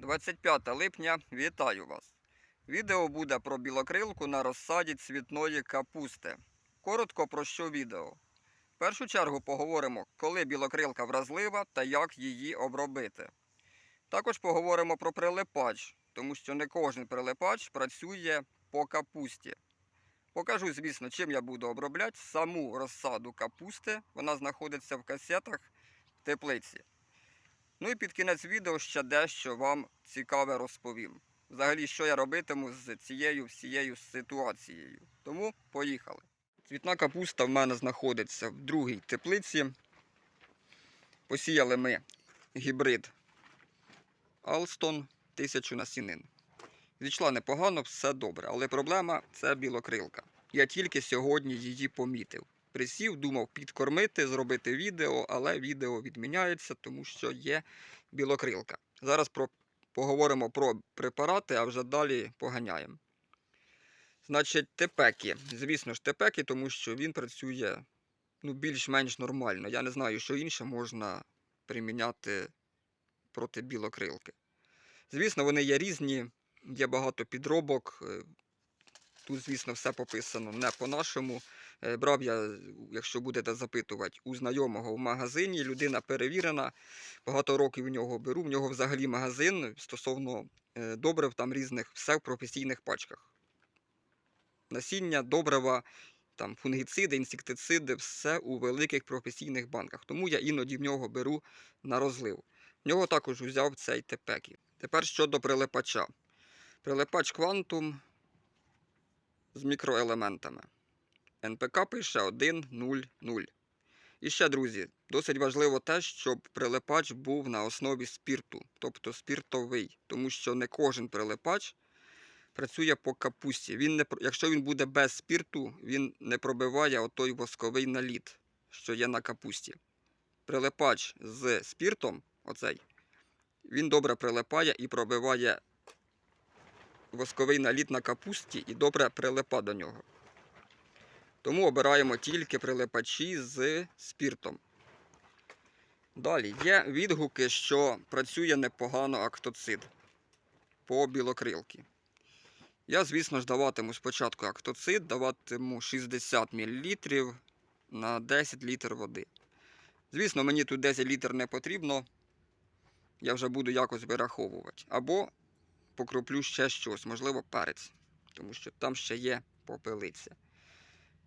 25 липня, вітаю вас. Відео буде про білокрилку на розсаді цвітної капусти. Коротко про що відео. В першу чергу поговоримо, коли білокрилка вразлива та як її обробити. Також поговоримо про прилипач, тому що не кожен прилипач працює по капусті. Покажу, звісно, чим я буду обробляти саму розсаду капусти. Вона знаходиться в касетах в теплиці. Ну і під кінець відео ще дещо вам цікаве розповім. Взагалі, що я робитиму з цією всією ситуацією. Тому поїхали. Цвітна капуста в мене знаходиться в другій теплиці. Посіяли ми гібрид Алстон 1000 насінин. Зійшла непогано, все добре, але проблема це білокрилка. Я тільки сьогодні її помітив. Присів, думав підкормити, зробити відео, але відео відміняється, тому що є білокрилка. Зараз про, поговоримо про препарати, а вже далі поганяємо. Значить, тепеки. Звісно ж, тепеки, тому що він працює ну, більш-менш нормально. Я не знаю, що інше можна приміняти проти білокрилки. Звісно, вони є різні, є багато підробок. Тут, звісно, все пописано не по-нашому. Е, Брав я, якщо будете запитувати, у знайомого в магазині. Людина перевірена. Багато років у нього беру. В нього взагалі магазин стосовно е, добрив там різних, все в професійних пачках. Насіння, добрива, там фунгіциди, інсектициди, все у великих професійних банках. Тому я іноді в нього беру на розлив. В нього також взяв цей тепекі. Тепер щодо прилипача. Прилипач квантум з мікроелементами. НПК пише 1.0.0. І ще, друзі, досить важливо те, щоб прилипач був на основі спірту, тобто спіртовий, тому що не кожен прилипач працює по капусті. Він не, якщо він буде без спірту, він не пробиває отой восковий наліт, що є на капусті. Прилипач з спіртом, оцей, він добре прилипає і пробиває восковий наліт на капусті і добре прилипа до нього. Тому обираємо тільки прилипачі з спіртом. Далі є відгуки, що працює непогано актоцид по білокрилки. Я, звісно ж, даватиму спочатку актоцид, даватиму 60 мл на 10 літр води. Звісно, мені тут 10 літр не потрібно. Я вже буду якось вираховувати. Або покроплю ще щось, можливо, перець, тому що там ще є попелиця.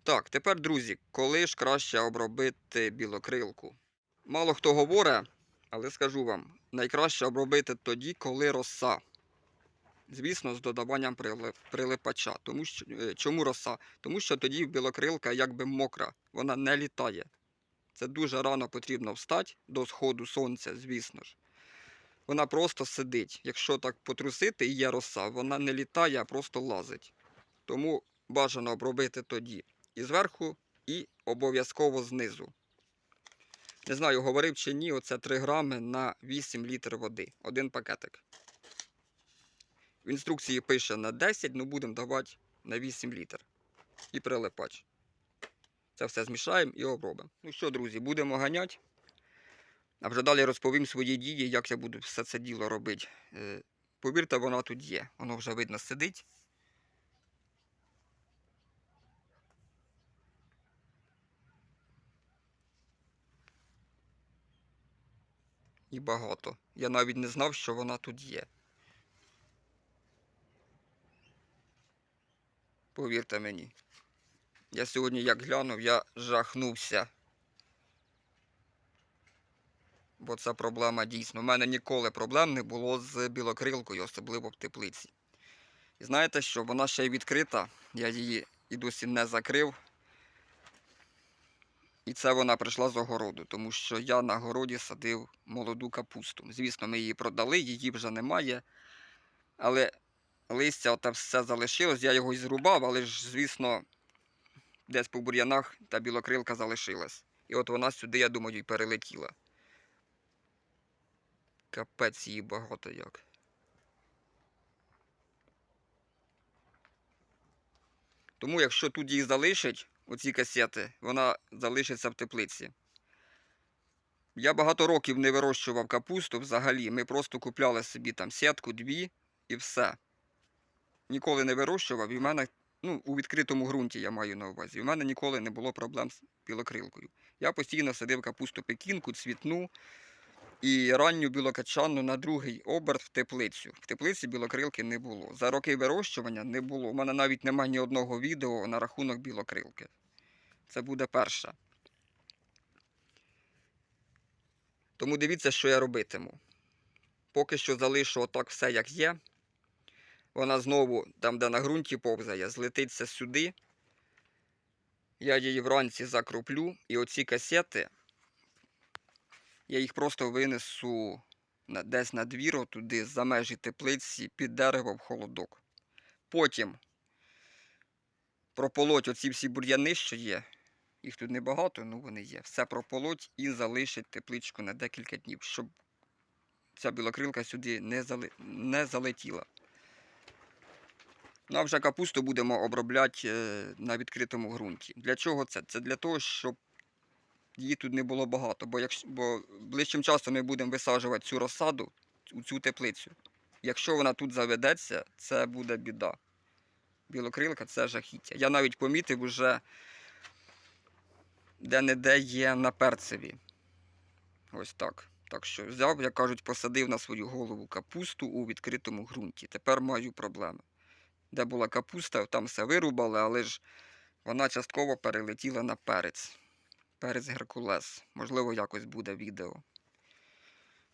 Так, тепер, друзі, коли ж краще обробити білокрилку? Мало хто говорить, але скажу вам, найкраще обробити тоді, коли роса. Звісно, з додаванням прилипача. Тому що, е, чому роса? Тому що тоді білокрилка якби мокра, вона не літає. Це дуже рано потрібно встати до сходу сонця, звісно ж. Вона просто сидить. Якщо так потрусити і є роса, вона не літає, а просто лазить. Тому бажано обробити тоді і зверху, і обов'язково знизу. Не знаю, говорив чи ні, оце 3 грами на 8 літр води. Один пакетик. В інструкції пише на 10, ну будемо давати на 8 літр. І прилипач. Це все змішаємо і обробимо. Ну що, друзі, будемо ганяти. А вже далі розповім свої дії, як я буду все це діло робити. Е, Повірте, вона тут є. Воно вже видно сидить. І багато. Я навіть не знав, що вона тут є. Повірте мені. Я сьогодні як глянув, я жахнувся. Бо це проблема дійсно. У мене ніколи проблем не було з білокрилкою, особливо в теплиці. І знаєте що, вона ще й відкрита, я її і досі не закрив. І це вона прийшла з огороду, тому що я на городі садив молоду капусту. Звісно, ми її продали, її вже немає. Але листя оте все залишилось, я його і зрубав, але ж, звісно, десь по бур'янах та білокрилка залишилась. І от вона сюди, я думаю, і перелетіла. Капець її багато як. Тому, якщо тут її залишать, оці касети, вона залишиться в теплиці. Я багато років не вирощував капусту взагалі. Ми просто купляли собі там сітку, дві і все. Ніколи не вирощував, і в мене, ну, у відкритому ґрунті я маю на увазі. В мене ніколи не було проблем з білокрилкою. Я постійно садив капусту пекінку, цвітну і ранню білокачанну на другий оберт в теплицю. В теплиці білокрилки не було. За роки вирощування не було. У мене навіть немає ні одного відео на рахунок білокрилки. Це буде перше. Тому дивіться, що я робитиму. Поки що залишу отак все, як є. Вона знову, там, де на ґрунті повзає, злетиться сюди. Я її вранці закроплю. І оці касети, я їх просто винесу десь на двір, туди, за межі теплиці, під дерево в холодок. Потім прополоть оці всі бур'яни, що є. Їх тут небагато, ну вони є. Все прополоть і залишить тепличку на декілька днів, щоб ця білокрилка сюди не, зали... не залетіла. Ну, а вже капусту будемо обробляти е, на відкритому ґрунті. Для чого це? Це для того, щоб її тут не було багато. Бо, якщо... бо ближчим часом ми будемо висаджувати цю розсаду у цю теплицю. Якщо вона тут заведеться, це буде біда. Білокрилка це жахіття. Я навіть помітив уже де-не-де є на перцеві. Ось так. Так що взяв, як кажуть, посадив на свою голову капусту у відкритому ґрунті. Тепер маю проблеми. Де була капуста, там все вирубали, але ж вона частково перелетіла на перець. Перець Геркулес. Можливо, якось буде відео.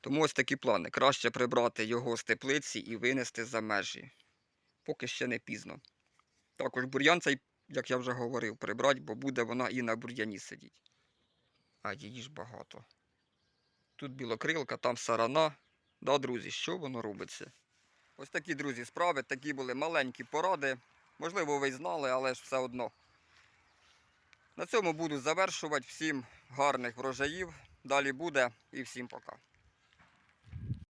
Тому ось такі плани. Краще прибрати його з теплиці і винести за межі. Поки ще не пізно. Також бур'ян цей, як я вже говорив, прибрати, бо буде вона і на бур'яні сидіти. А її ж багато. Тут білокрилка, там сарана. Да, друзі, що воно робиться? Ось такі, друзі, справи, такі були маленькі поради. Можливо, ви й знали, але ж все одно. На цьому буду завершувати. Всім гарних врожаїв. Далі буде і всім пока.